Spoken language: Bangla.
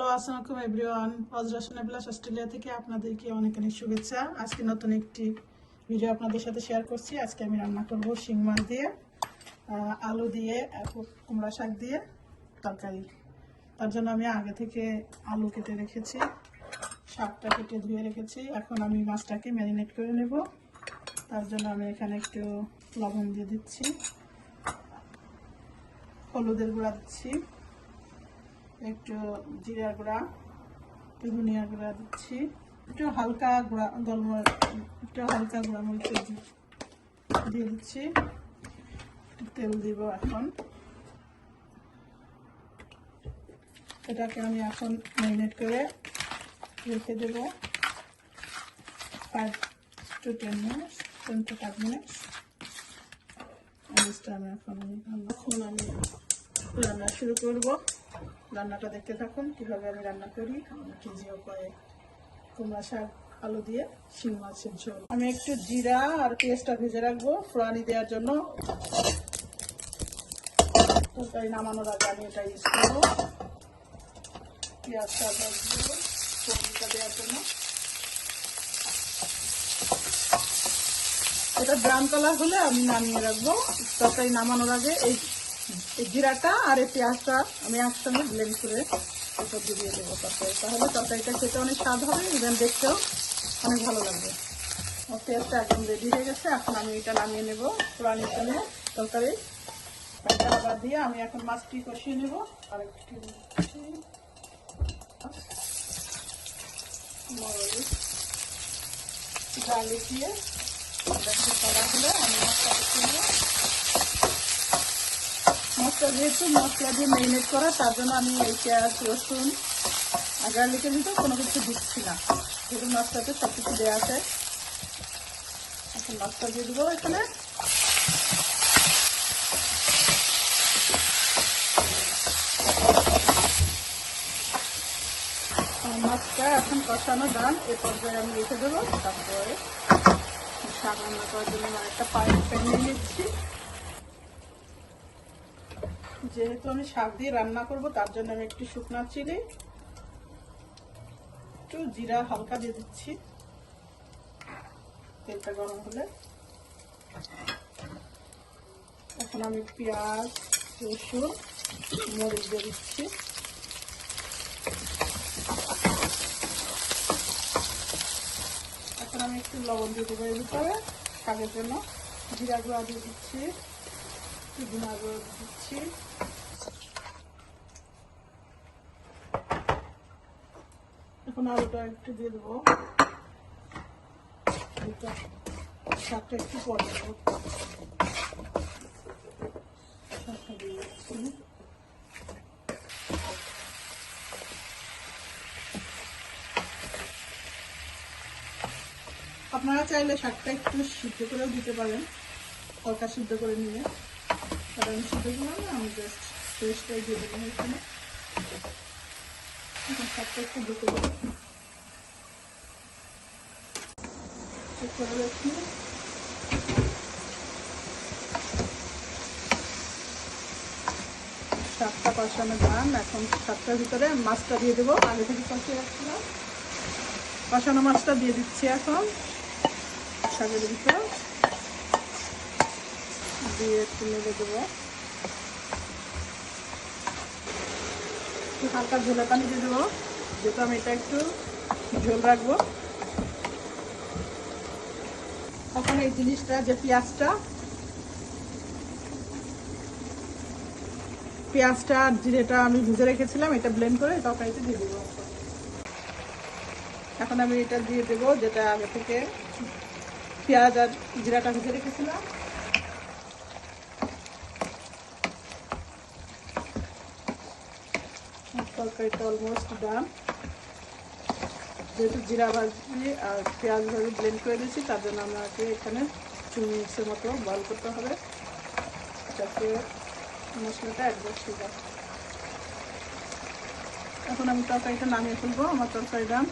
হ্যালো আসসালামু এভরিওয়ান অজরাসন বিলাস অস্ট্রেলিয়া থেকে আপনাদেরকে অনেক অনেক শুভেচ্ছা। আজকে নতুন একটি ভিডিও আপনাদের সাথে শেয়ার করছি। আজকে আমি রান্না করব শিং মাছ দিয়ে আলু দিয়ে কুমড়া শাক দিয়ে তরকারি। তার জন্য আমি আগে থেকে আলু কেটে রেখেছি, শাকটা কেটে ধুয়ে রেখেছি। এখন আমি মাছটাকে ম্যারিনেট করে নেব। তার জন্য আমি এখানে একটু লবণ দিয়ে দিচ্ছি, হলুদের গুঁড়া দিচ্ছি। একটু জিরা গুঁড়া ধনিয়া গুঁড়া দিচ্ছি। একটু হালকা গুঁড়া, গরম একটু হালকা গুঁড়া মরিচের দিয়ে দিচ্ছি। তেল দিব এখন। এটাকে আমি এখন ম্যারিনেট করে রেখে দেব। Five to ten minutes ten to five minutes আমি এখন আমি রান্না শুরু করব। রান্নাটা দেখতে থাকুন, কীভাবে আমি রান্না করি কেজি করে কুমড়া শাক, আলু দিয়ে শিং মাছের ঝোল। আমি একটু জিরা আর পেঁয়াজটা ভেজে রাখব ফোড়ানি দেওয়ার জন্য। তরকারি নামানোর আগে আমি এটা ইউজ করব। পেঁয়াজটা ভাজবো দেওয়ার জন্য। এটা ব্রাউন কালার হলে আমি নামিয়ে রাখব। তরকারি নামানোর আগে এই জিরাটা আর এই পেঁয়াজটা আমি একসঙ্গে ব্লেন্ড করে এটা দিয়ে দেবো তরকারি। তাহলে তরকারিটা খেতে অনেক স্বাদ হবে ইভেন দেখতেও অনেক ভালো লাগবে। পেঁয়াজটা একদম রেডি হয়ে গেছে, এখন আমি এটা নামিয়ে নেব পুরানির জন্য তরকারি। এটা আবার দিয়ে আমি এখন মাছটি কষিয়ে নেব। আর একটু মরিচ গার্লিক দিয়ে হলে আমি মাছটা কষিয়ে নেব মশলা যেহেতু মশলা দিয়ে ম্যারিনেট করা, তার জন্য আমি এই পেঁয়াজ, রসুন, আর গার্লিকের ভিতরে কোনো কিছু দিচ্ছি না। যেহেতু মশলাতে সব কিছু দেওয়া আছে, এখন মশলা দিয়ে দেবো এখানে। মাছটা এখন কষানো দান এ পর্যায়ে আমি রেখে দেবো, তারপরে শাক রান্না করার জন্য একটা প্যান নিয়ে নিচ্ছি। যেহেতু আমি শাক দিয়ে রান্না করব, তার জন্য আমি একটু শুকনা চিলি একটু জিরা হালকা দিয়ে দিচ্ছি। তেলটা গরম হলে। এখন আমি পেঁয়াজ, রসুন, মরিচ দিয়ে দিচ্ছি। এখন আমি একটু লবণ দিয়ে দেবো এর ভিতরে, শাকের জন্য। জিরা গুঁড়া দিয়ে দিচ্ছি। পুদিনা গুঁড়ো দিয়ে দিচ্ছি এখন আলুটা একটু দিয়ে দেবো। শাকটা একটু পরে দেবো। আপনারা চাইলে শাকটা একটু সিদ্ধ করেও দিতে পারেন হালকা সিদ্ধ করে নিয়ে আর আমি আমি জাস্ট দিয়ে এখানে। এখন শাকটা কষানো দাম এখন শাকটার ভিতরে মাছটা দিয়ে দেবো। আগে থেকে কষিয়ে রাখছিলাম। কষানো মাছটা দিয়ে দিচ্ছি এখন। শাকের ভিতর। দিয়ে একটু নেড়ে দেবো। একটু হালকা ঝোলা পানি দিয়ে দেবো। যেহেতু আমি এটা একটু ঝোল রাখব। এখন এই জিনিসটা, যে পেঁয়াজটা পেঁয়াজটা জিরেটা আমি ভেজে রেখেছিলাম, এটা ব্লেন্ড করে তরকারিতে দিয়ে দেবো। এখন আমি এটা দিয়ে দেবো, যেটা আগে থেকে পেঁয়াজ আর জিরাটা ভেজে রেখেছিলাম। তরকারিটা অলমোস্ট ডান যেহেতু জিরা ভাজি আর পেঁয়াজ ভাজি ব্লেন্ড করে দিয়েছি, তার জন্য আমাকে এখানে টু মিক্সের মতো বয়ল করতে হবে, যাতে মশলাটা অ্যাডজাস্ট হয়ে যায়। এখন আমি তরকারিটা নামিয়ে ফেলব, আমার তরকারি ডান